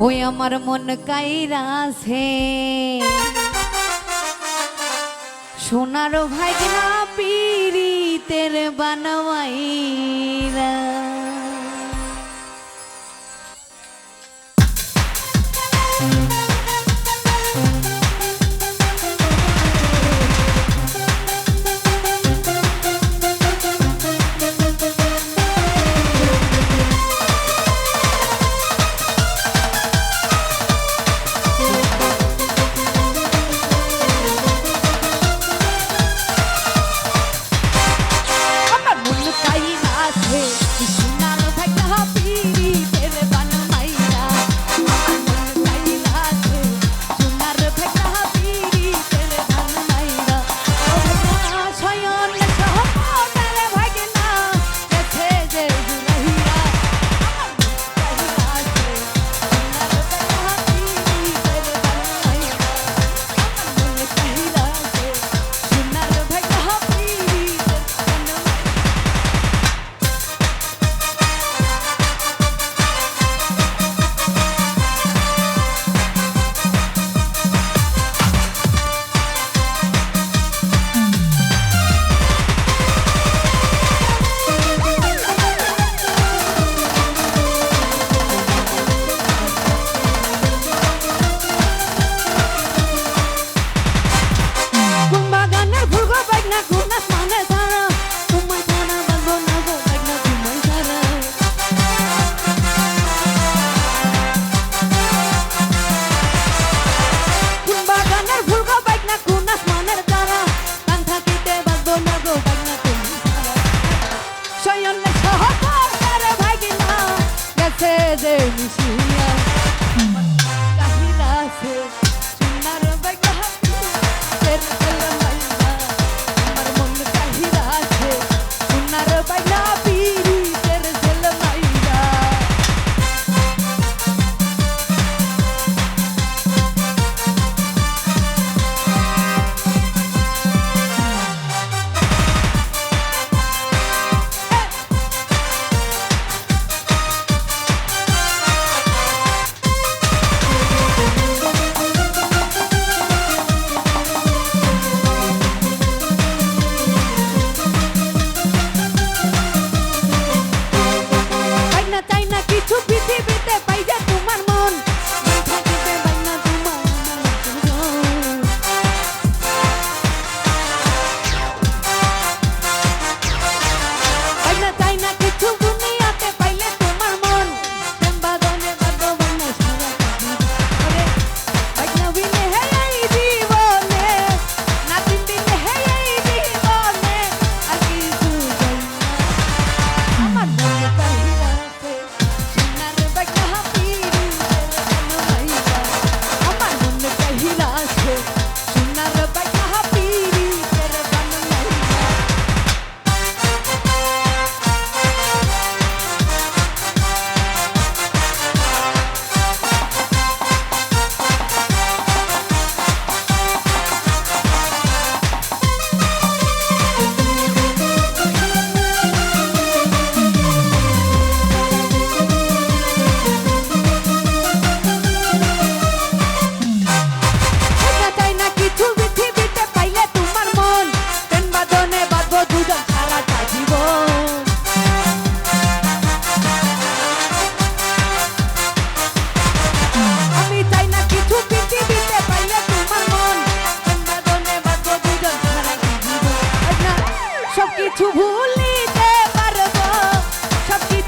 ওই আমার মন কাইরা আছে। সোনার ভাগনা পিড়িতের বানাওয়াই।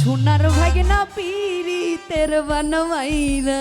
সোনার ভাগনা পিড়িতের বানমাইরা।